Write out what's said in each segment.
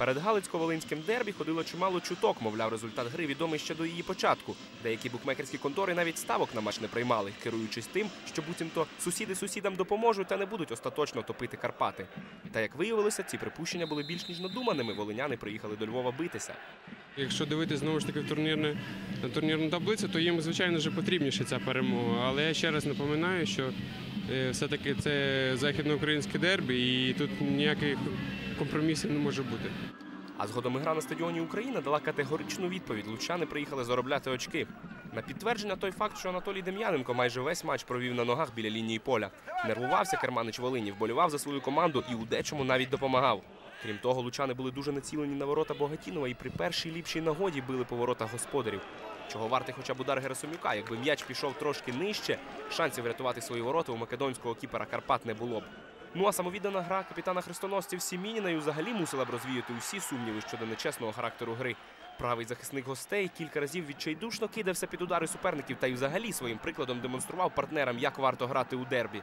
Перед Галицько-Волинським дербі ходило чимало чуток, мовляв, результат гри відомий ще до її початку. Деякі букмекерські контори навіть ставок на матч не приймали, керуючись тим, що буцімто сусіди сусідам допоможуть та не будуть остаточно топити Карпати. Та як виявилося, ці припущення були більш ніж надуманими. Волиняни приїхали до Львова битися. Якщо дивитися знову ж таки в турнірне, на турнірну таблицю, то їм, звичайно, вже потрібніше ця перемога. Але я ще раз напоминаю, що все-таки це західноукраїнське дербі, і тут ніяких компромісів не може бути. А згодом гра на стадіоні Україна дала категоричну відповідь. Лучани приїхали заробляти очки. На підтвердження той факт, що Анатолій Дем'яненко майже весь матч провів на ногах біля лінії поля. Нервувався керманич Волині, вболівав за свою команду і у дечому навіть допомагав. Крім того, лучани були дуже націлені на ворота Богатінова і при першій ліпшій нагоді били по воротах господарів. Чого вартий хоча б удар Герасимюка, якби м'яч пішов трошки нижче, шансів врятувати свої ворота у македонського кіпера Карпат не було б. Ну а самовіддана гра капітана хрестоносців Сімініна і взагалі мусила б розвіяти усі сумніви щодо нечесного характеру гри. Правий захисник гостей кілька разів відчайдушно кидався під удари суперників та й взагалі своїм прикладом демонстрував партнерам, як варто грати у дербі.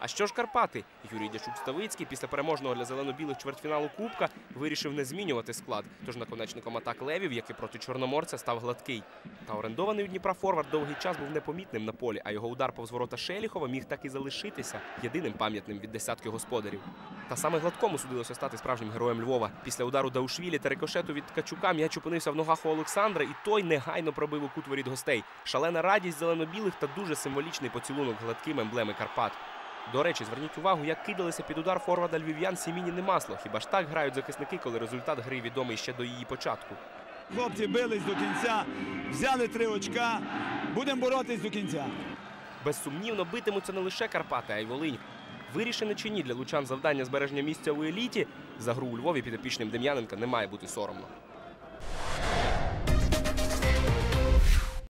А що ж Карпати? Юрій Дячук Ставицький після переможного для зелено-білих чвертьфіналу Кубка вирішив не змінювати склад. Тож наконечником атак левів, як і проти чорноморця, став гладкий. Та орендований у Дніпра форвард довгий час був непомітним на полі, а його удар повз ворота Шеліхова міг так і залишитися єдиним пам'ятним від десятки господарів. Та саме гладкому судилося стати справжнім героєм Львова. Після удару Даушвілі та рикошету від Ткачука м'яч опинився в ногах у Олександра, і той негайно пробив у кут воріт гостей. Шалена радість зелено-білих та дуже символічний поцілунок гладким емблеми Карпат. До речі, зверніть увагу, як кидалися під удар форварда львів'ян Сіміні не масло. Хіба ж так грають захисники, коли результат гри відомий ще до її початку? Хлопці бились до кінця, взяли три очка. Будемо боротись до кінця. Безсумнівно битимуться не лише Карпати, а й Волинь. Вирішене чи ні для лучан завдання збереження місця у еліті за гру у Львові підопічним Дем'яненка не має бути соромно.